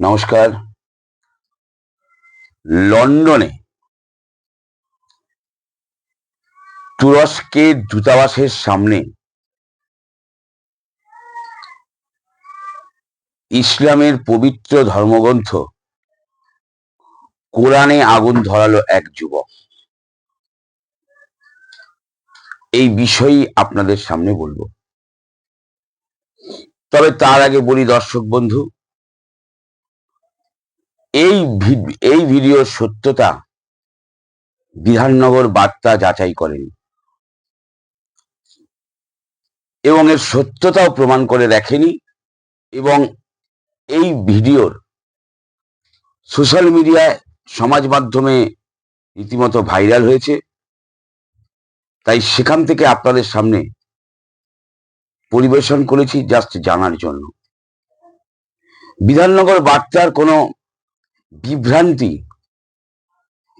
নমস্কার। লন্ডনে তুরস্কের দূতাবাসের সামনে ইসলামের পবিত্র ধর্মগ্রন্থ কোরআনে আগুন ধরালো এক যুবক। এই বিষয়ই আপনাদের সামনে বলব। তবে তার আগে বলি দর্শক বন্ধু এই এই ভিডিওর সত্যতা বিধাননগর বার্তা যাচাই করেন। এবং এর সত্যতাও প্রমাণ করে দেখেনি এবং এই ভিডিওর সোশ্যাল মিডিয়ায় সমাজ মাধ্যমে রীতিমতো ভাইরাল হয়েছে। তাই সেখান থেকে আপনাদের সামনে পরিবেশন করেছি জাস্ট জানার জন্য। বিধাননগর বার্তার কোনো বিভ্রান্তি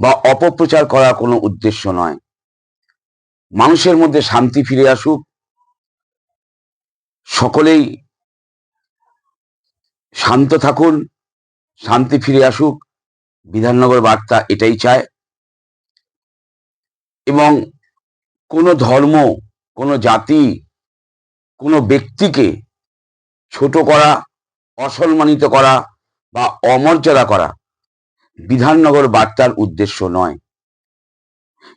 বা অপপ্রচার করার কোনো উদ্দেশ্য নয়। মানুষের মধ্যে শান্তি ফিরে আসুক। সকলেই শান্ত থাকুন, শান্তি ফিরে আসুক। বিধাননগর বার্তা এটাই চায়। এবং কোনো ধর্ম, কোনো জাতি, কোনো ব্যক্তিকে ছোট করা, অসম্মানিত করা বা অমর্যাদা করা বিধাননগর বার্তার উদ্দেশ্য নয়।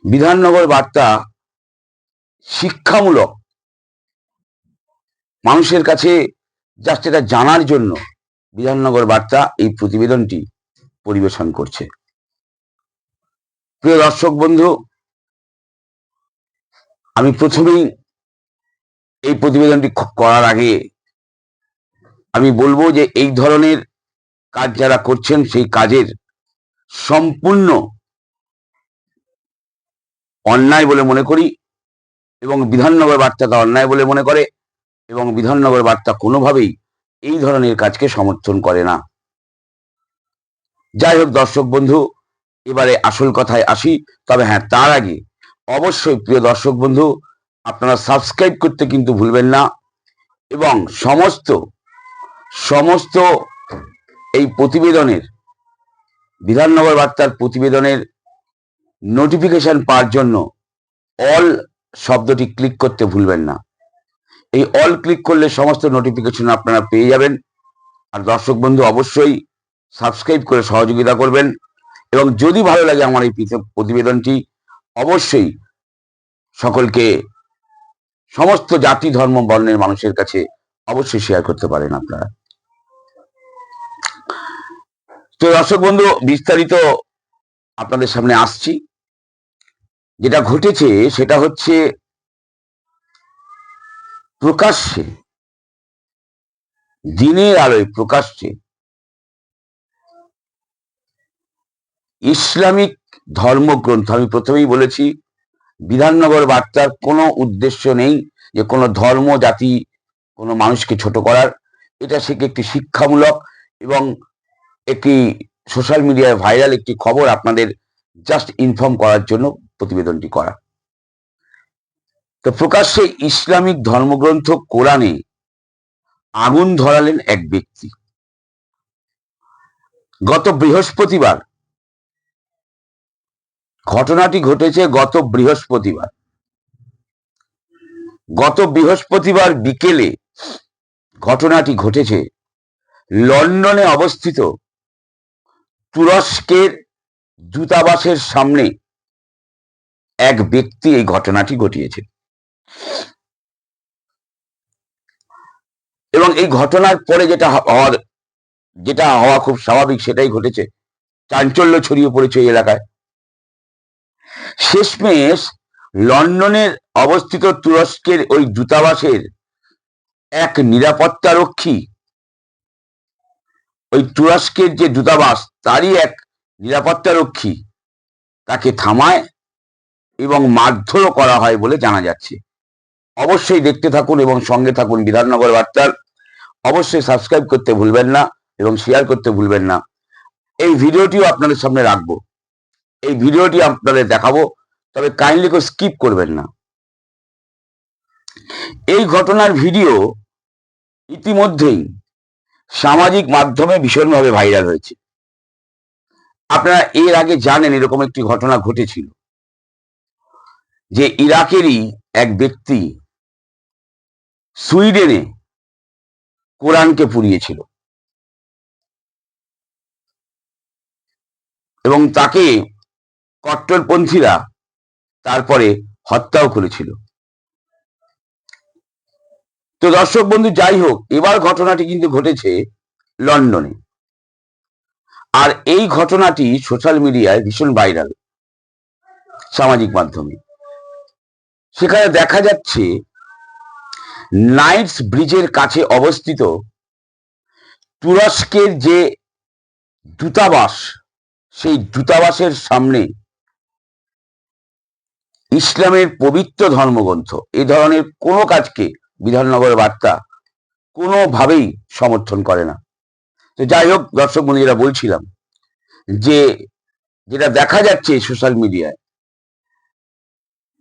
বিধাননগর বার্তা শিক্ষামূলক। মানুষের কাছে জাস্ট এটা জানার জন্য বিধাননগর বার্তা এই প্রতিবেদনটি পরিবেশন করছে। প্রিয় দর্শক বন্ধু, আমি প্রথমেই এই প্রতিবেদনটি করার আগে আমি বলব যে এই ধরনের কাজ যারা করছেন সেই কাজের সম্পূর্ণ অন্যায় বলে মনে করি এবং বিধাননগর বার্তা তা অন্যায় বলে মনে করে এবং বিধাননগর বার্তা কোনোভাবেই এই ধরনের কাজকে সমর্থন করে না। যাই হোক দর্শক বন্ধু, এবারে আসল কথায় আসি, তবে হ্যাঁ তার আগে অবশ্যই প্রিয় দর্শক বন্ধু, আপনারা সাবস্ক্রাইব করতে কিন্তু ভুলবেন না এবং সমস্ত সমস্ত এই প্রতিবেদনের বিধাননগর বার্তার প্রতিবেদনের নোটিফিকেশন পাওয়ার জন্য অল শব্দটি ক্লিক করতে ভুলবেন না। এই অল ক্লিক করলে সমস্ত নোটিফিকেশন আপনারা পেয়ে যাবেন। আর দর্শক বন্ধু, অবশ্যই সাবস্ক্রাইব করে সহযোগিতা করবেন। এবং যদি ভালো লাগে আমার এই প্রতিবেদনটি, অবশ্যই সকলকে সমস্ত জাতি, ধর্ম, বর্ণের মানুষের কাছে অবশ্যই শেয়ার করতে পারেন আপনারা। তো দর্শক বন্ধু, বিস্তারিত আপনাদের সামনে আসছি। যেটা ঘটেছে সেটা হচ্ছে প্রকাশ্যে, দিনের আলোয় প্রকাশ্যে ইসলামিক ধর্মগ্রন্থ, আমি প্রথমেই বলেছি, বিধাননগর বার্তার কোনো উদ্দেশ্য নেই যে কোনো ধর্ম, জাতি, কোনো মানুষকে ছোট করার। এটা সে একটি শিক্ষামূলক এবং একটি সোশ্যাল মিডিয়ায় ভাইরাল একটি খবর আপনাদের জাস্ট ইনফর্ম করার জন্য প্রতিবেদনটি করা। তো প্রকাশ্যে ইসলামিক ধর্মগ্রন্থ কোরআনে আগুন ধরালেন এক ব্যক্তি। গত বৃহস্পতিবার ঘটনাটি ঘটেছে গত বৃহস্পতিবার। গত বৃহস্পতিবার বিকেলে ঘটনাটি ঘটেছে লন্ডনে অবস্থিত তুরস্কের দূতাবাসের সামনে এক ব্যক্তি এই ঘটনাটি ঘটিয়েছে। এবং এই ঘটনার পরে যেটা হওয়ার যেটা হওয়া খুব স্বাভাবিক সেটাই ঘটেছে। চাঞ্চল্য ছড়িয়ে পড়েছে এই এলাকায়। শেষমেশ লন্ডনের অবস্থিত তুরস্কের ওই দূতাবাসের এক নিরাপত্তা রক্ষী ওই তুরস্কের যে দূতাবাস, তারই এক নিরাপত্তা রক্ষী তাকে থামায় এবং মারধরও করা হয় বলে জানা যাচ্ছে। অবশ্যই দেখতে থাকুন এবং সঙ্গে থাকুন বিধাননগর বার্তার। অবশ্যই সাবস্ক্রাইব করতে ভুলবেন না এবং শেয়ার করতে ভুলবেন না। এই ভিডিওটিও আপনাদের সামনে রাখব। এই ভিডিওটি আপনাদের দেখাবো, তবে কাইন্ডলি কেউ স্কিপ করবেন না। এই ঘটনার ভিডিও ইতিমধ্যেই সামাজিক মাধ্যমে ভীষণভাবে ভাইরাল হয়েছে। আপনারা এর আগে জানেন এরকম একটি ঘটনা ঘটেছিল। যে ইরাকেরই এক ব্যক্তি সুইডেনে কোরআনকে পুড়িয়েছিল। এবং তাকে কট্টরপন্থীরা তারপরে হত্যাও করেছিল। তো দর্শক বন্ধু, যাই হোক, এবার ঘটনাটি কিন্তু ঘটেছে লন্ডনে। আর এই ঘটনাটি সোশ্যাল মিডিয়ায় ভীষণ ভাইরাল সামাজিক মাধ্যমে। সেখানে দেখা যাচ্ছে নাইটস ব্রিজের কাছে অবস্থিত তুরস্কের যে দূতাবাস, সেই দূতাবাসের সামনে ইসলামের পবিত্র ধর্মগ্রন্থ, এ ধরনের কোনো কাজকে বিধাননগর বার্তা কোনোভাবেই সমর্থন করে না। তো যাই হোক, দর্শক বন্ধুরা বলছিলাম যে, যেটা দেখা যাচ্ছে সোশ্যাল মিডিয়ায়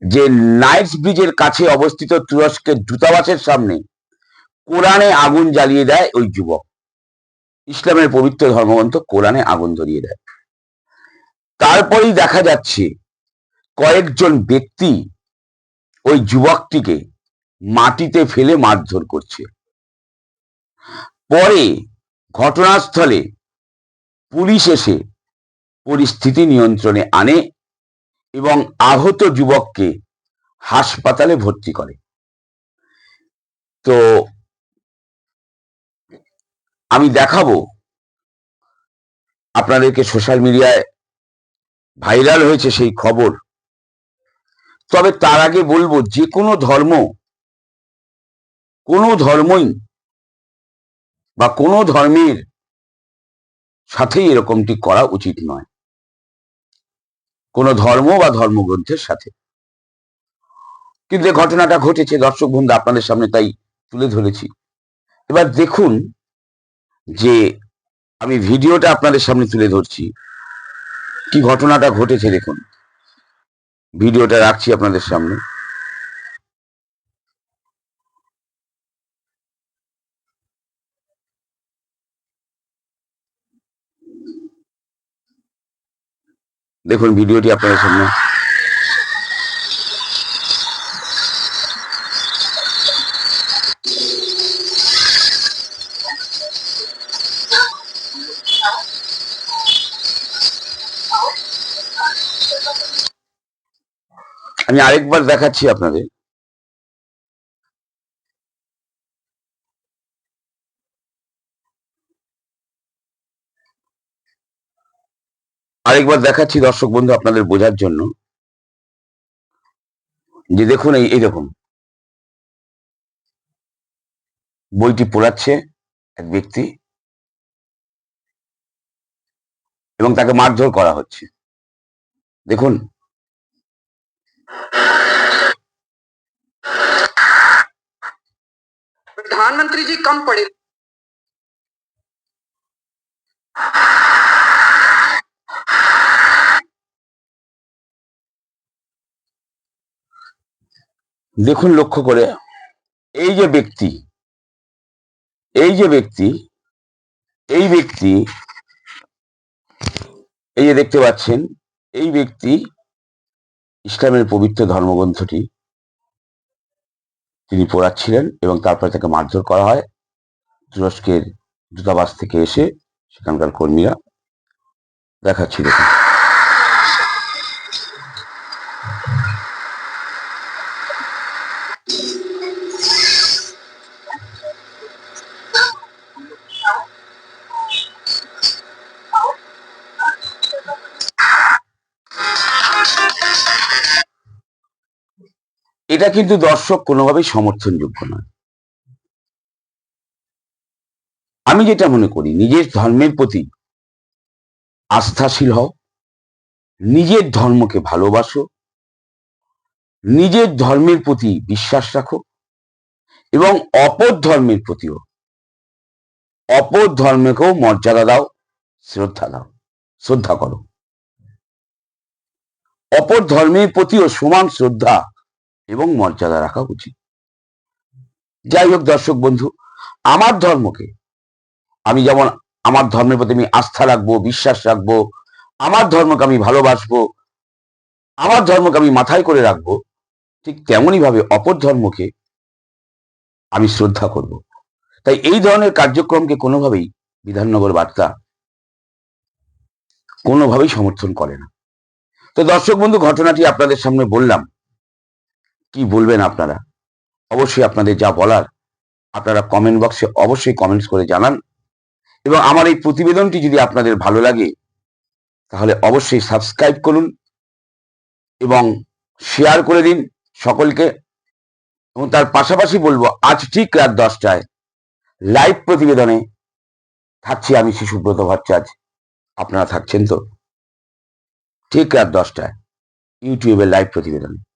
যে নাইটস ব্রিজের কাছে অবস্থিত তুরস্কের দূতাবাসের সামনে কোরআনে আগুন জ্বালিয়ে দেয় ওই যুবক। ইসলামের পবিত্র ধর্মগ্রন্থ কোরআনে আগুন ধরিয়ে দেয়। তারপরেই দেখা যাচ্ছে কয়েকজন ব্যক্তি ওই যুবকটিকে মাটিতে ফেলে মারধর করছে। পরে ঘটনাস্থলে পুলিশ এসে পরিস্থিতি নিয়ন্ত্রণে আনে এবং আহত যুবককে হাসপাতালে ভর্তি করে। তো আমি দেখাবো, আপনাদেরকে সোশ্যাল মিডিয়ায় ভাইরাল হয়েছে সেই খবর। তবে তার আগে বলব, যে কোনো ধর্ম কোনো ধর্মই বা কোনো ধর্মের সাথেই এরকমটি করা উচিত নয়। কোনো ধর্ম বা ধর্মগ্রন্থের সাথে। কিন্তু ঘটনাটা ঘটেছে, দর্শক বন্ধু, আপনাদের সামনে তাই তুলে ধরেছি। এবার দেখুন যে আমি ভিডিওটা আপনাদের সামনে তুলে ধরছি। কি ঘটনাটা ঘটেছে দেখুন। ভিডিওটা রাখছি আপনাদের সামনে। দেখুন ভিডিওটি আপনাদের সামনে। আমি আরেকবার দেখাচ্ছি আপনাদের। আরেকবার দেখাচ্ছি দর্শক বন্ধু আপনাদের বোঝার জন্য যে দেখুন এই এই দেখুন বইটি পড়াচ্ছে এক ব্যক্তি এবং তাকে মারধর করা হচ্ছে দেখুন प्रधानमंत्री जी कम पड़े দেখুন লক্ষ্য করে, এই যে ব্যক্তি, এই যে ব্যক্তি, এই ব্যক্তি, এই যে দেখতে পাচ্ছেন, এই ব্যক্তি ইসলামের পবিত্র ধর্মগ্রন্থটি তিনি পড়াচ্ছিলেন এবং তারপরে তাকে মারধর করা হয়। তুরস্কের দূতাবাস থেকে এসে সেখানকার কর্মীরা দেখাচ্ছি এটা কিন্তু দর্শক কোনোভাবেই সমর্থনযোগ্য নয়। আমি যেটা মনে করি, নিজের ধর্মের প্রতি আস্থাশীল হও, নিজের ধর্মকে ভালোবাসো, নিজের ধর্মের প্রতি বিশ্বাস রাখো এবং অপর ধর্মের প্রতিও, অপর ধর্মকেও মর্যাদা দাও, শ্রদ্ধা দাও, শ্রদ্ধা করো। অপর ধর্মের প্রতিও সমান শ্রদ্ধা এবং মর্যাদা রাখা উচিত। যাই হোক দর্শক বন্ধু, আমার ধর্মকে আমি যেমন আমার ধর্মের প্রতি আমি আস্থা রাখব, বিশ্বাস রাখব, আমার ধর্মকে আমি ভালোবাসবো, আমার ধর্মকে আমি মাথায় করে রাখব, ঠিক তেমনই ভাবে অপর ধর্মকে আমি শ্রদ্ধা করব। তাই এই ধরনের কার্যক্রমকে কোনোভাবেই বিধাননগর বার্তা কোনোভাবেই সমর্থন করে না। তো দর্শক বন্ধু, ঘটনাটি আপনাদের সামনে বললাম কি বলবেন আপনারা? অবশ্যই আপনাদের যা বলার, আপনারা কমেন্ট বক্সে অবশ্যই কমেন্টস করে জানান। এবং আমার এই প্রতিবেদনটি যদি আপনাদের ভালো লাগে, তাহলে অবশ্যই সাবস্ক্রাইব করুন এবং শেয়ার করে দিন সকলকে। এবং তার পাশাপাশি বলব, আজ ঠিক রাত দশটায় লাইভ প্রতিবেদনে থাকছি আমি শিশুব্রত ভট্টাচার্য। আপনারা থাকছেন তো? ঠিক রাত দশটায় ইউটিউবে লাইভ প্রতিবেদনে।